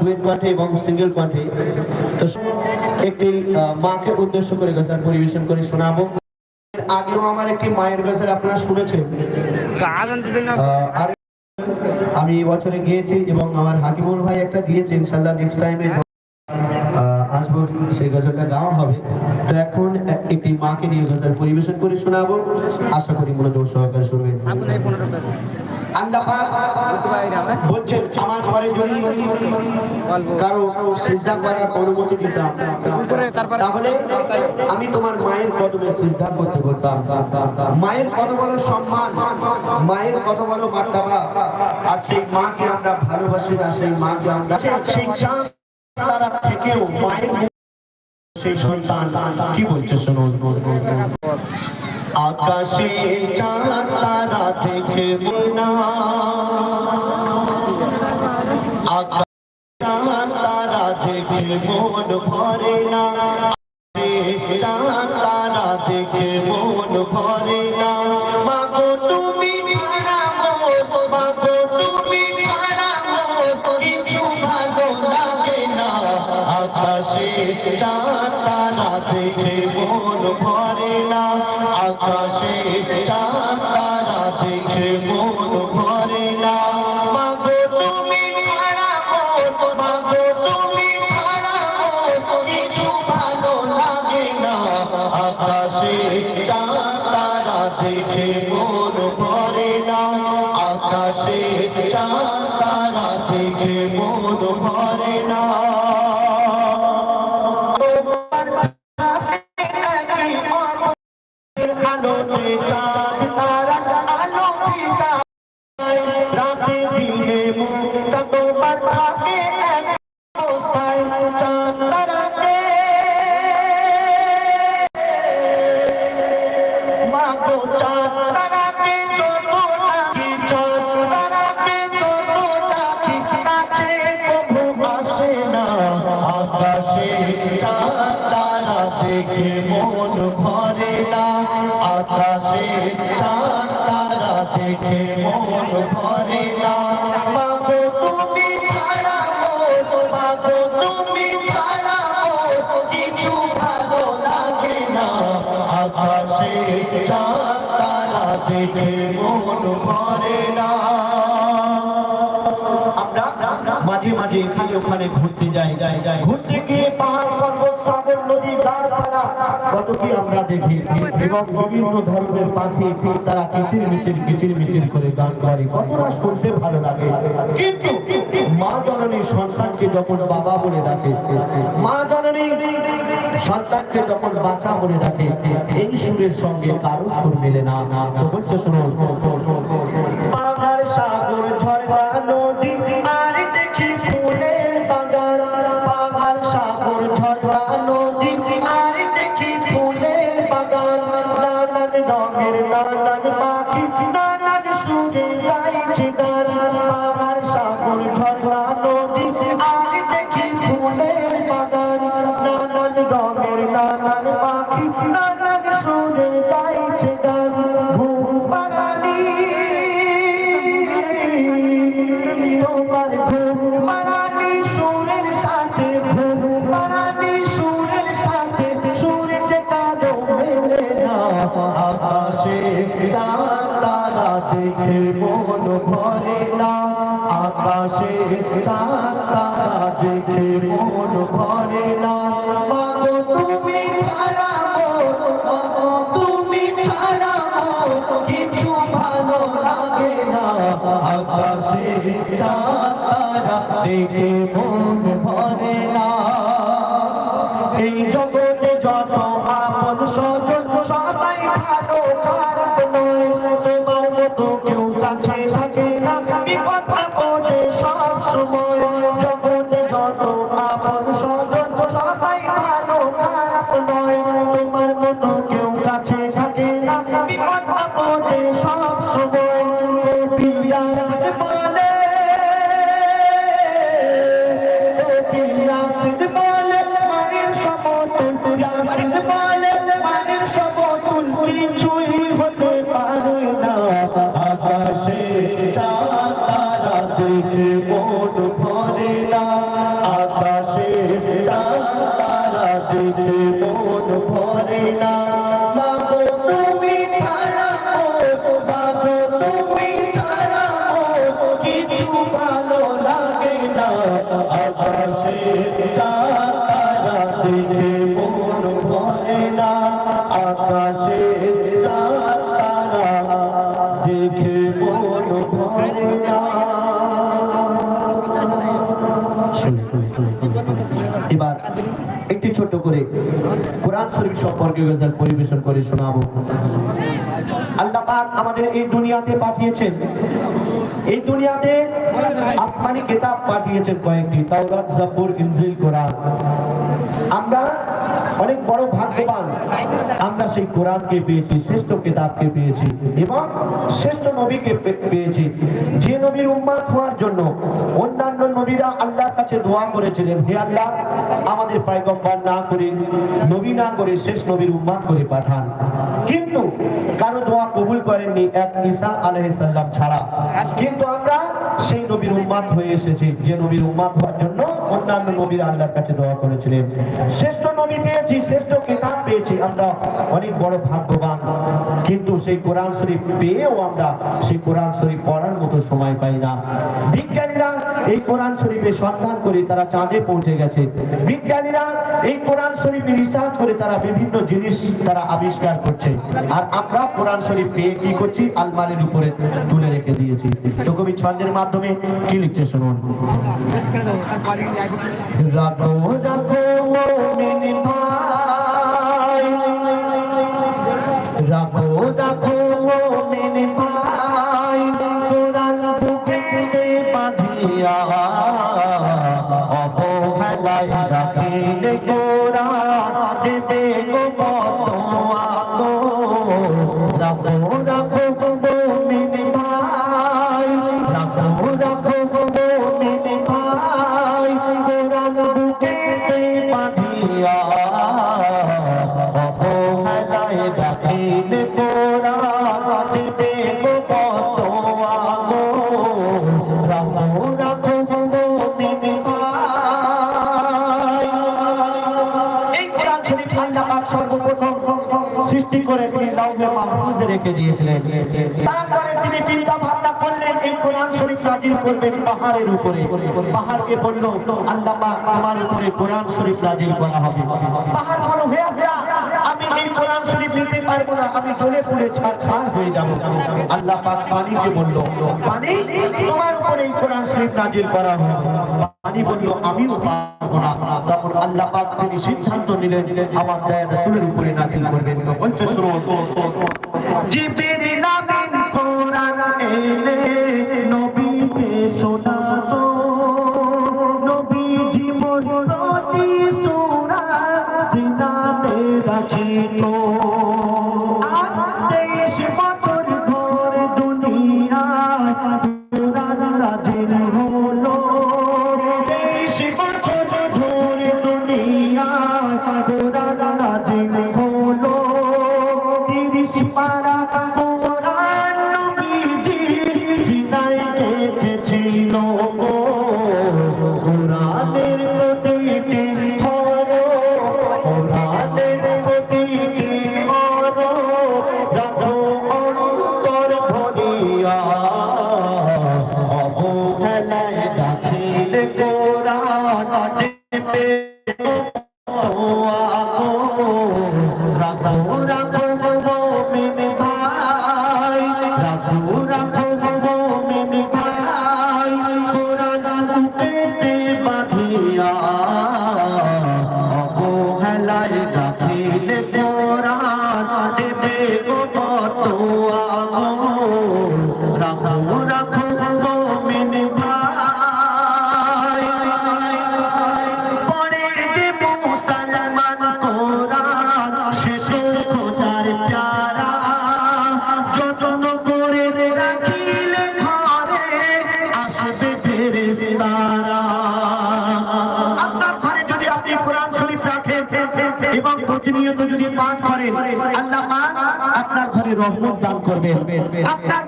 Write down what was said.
Duet পাঠে এবং single পাঠে তো একটি মাকে উদ্দেশ্য করে গজল পরিবেশন করে শোনাবো। আগেও আমার একটি মায়ের গজল আপনারা শুনেছেন। আমি এই বছরে গিয়েছি এবং আমার হাকিমুল ভাই একটা দিয়েছে ইনশাল্লাহ নেক্সট টাইমে আসব সেই গজলটা গাওয়া হবে। তো এখন একটি মাকে নিয়ে গজল পরিবেশন করে শোনাবো। আশা করি মনোযোগ সহকারে শুনবেন। মায়ের কত বড় সম্মান, মায়ের কত বড় মার্তাবা। আর সেই মাকে আমরা ভালোবাসি না, সেই মাকে আমরা সেই তারা থেকেও মায়ের সেই সন্তান। কি বলছে শোনো আকাশে চাঁদ তারা দেখে না চাঁদ মন ভরে না। চাঁদ তারা দেখে মন ভরে না। তুমি তুমি কিছু ভালো লাগে না। আকাশে চাঁদ তারা দেখে মন ভরে না। আকাশে চাঁদ তারা দেখে মন ভরে না। আকাশে চাঁদ দেখে ভরে না। আলোতে চাঁদ তারা আলো রাতে দিনে মুক্তা মাঝে মাঝে এখানে ওখানে ঘুরতে যাই ঘুরতে গিয়ে পাহাড় পর্বত, সাগর, নদী আমরা এবং বিভিন্ন পাখি, তারা কিচির মিচির কিচির মিচির করে গান শুনতে ভালো লাগে। কিন্তু মা জননী সন্তানকে যখন বাবা বলে ডাকে, মা জননী সন্তানকে যখন বাচ্চা বলে ডাকে, এই সুরের সঙ্গে কারও সুর মেলে না। না না বলছে শুনুন গাইছে গান পাহাড় সাগর ঝর্ণা নদী। আর দেখি ফুলের বাগান, নানান রঙের নানান পাখি, নানান সুরে গাইছে গান বাগানি তোমার ঘুম দেখে মন ভরে না। মাগো তুমি ছাড়া মাগো তুমি ছাড়া কিছু ভালো লাগে না। আকাশে তারা দেখে মন ভরে না। এই জগতে যত আপন স্বজন, সবাই ভালো খারাপ আকাশে চাঁদ তারা মন ভরে না, আকাশে তারা দেখে মন ভরে না। মাগো তুমি ছাড়া মাগো তুমি ছাড়া কিছু ভালো লাগে না। আকাশে তারা দেখে করে কোরআন শরীফ সম্পর্কে গজল পরিবেশন করে শোনাবো। আল্লাহ পাক আমাদের এই দুনিয়াতে পাঠিয়েছেন। এই দুনিয়াতে আসমানি কিতাব পাঠিয়েছেন কয়েকটি, তাওরাত জাবুর ইনজিল, কোরআন। আমরা অনেক বড় ভাগ্যবান। আমরা সেই কোরআনকে পেয়েছি, শ্রেষ্ঠ কিতাবকে পেয়েছি এবং শ্রেষ্ঠ নবীকে পেয়েছি। যে নবীর উম্মাদ হওয়ার জন্য অন্যান্য নবীরা আল্লাহর কাছে দোয়া করেছিলেন, হে আল্লাহ, আমাদের পায়গম্বর না করে, নবী না করে শেষ নবীর উম্মাদ করে পাঠান। কিন্তু কারও দোয়া কবুল করেননি এক ঈসা আলাইহিস সালাম ছাড়া। কিন্তু আমরা নবীর উম্মাদ হয়ে এসেছি। যে নবীর উম্মাদ হওয়ার জন্য অন্যান্য নবীর আল্লাহর কাছে দোয়া করেছিলেন। শ্রেষ্ঠ নবী পেয়েছি, শ্রেষ্ঠ কিতাব পেয়েছি। আমরা অনেক বড় ভাগ্যবান। কিন্তু সেই কোরআন শরীফ পেয়েও আমরা সেই কোরআন শরীফ পড়ার মতো সময় পাই না। বিজ্ঞানীরা এই কোরআন শরীফে সন্ধান করে তারা চাঁদে পৌঁছে গেছে। বিজ্ঞানীরা এই কোরআন শরীফে রিসার্চ করে তারা বিভিন্ন জিনিস তারা আবিষ্কার করছে। আর আমরা কোরআন শরীফ পেয়ে কি করছি? আলমারির উপরে তুলে রেখে দিয়েছি। তো কবি ছন্দের মাধ্যমে কি লিখছে শুনুন? রাখো রাখো সৃষ্টি করে তিনি লাউহে মাহফুজে রেখে দিয়েছিলেন। তারপরে তিনি চিন্তা ভাবনা করলেন, এই কোরআন শরীফ নাজিল করবেন পাহাড়ের উপরে। পাহাড়কে বলল আল্লাহ পাক আমার উপরে কোরআন শরীফ নাজিল করা হবে। পাহাড় বলো, হে আল্লাহ, আমি এই কোরআন শরীফ নিতে পারব না, আমি জ্বলে পুড়ে ছাড় হয়ে যাব। আল্লাহ পাক পানিকে বলল, পানি, তোমার উপরে এই কোরআন শরীফ নাজিল করা হবে। পানি বলল, আমিও পারব না। তখন আল্লাহ পাক তিনি সিদ্ধান্ত নিলেন, আমার দয়া উপরে নাজিল করবেন। জিবরিল আমিন, কোরআন এলে নবীকে শোনাতো গো কোরআনের প্রতিটি হলো। কোরআনের প্রতিটি হলো। রাখো অন্তর ভরিয়া অবহেলায় দাখিল অবহেলায় রাখিলে কোরআন দেবে গো বতোয়া প্রতিনিয়ত যদি পাঠ করেন আল্লাহ আপনার ঘরে রহমত দান করবেন। আপনার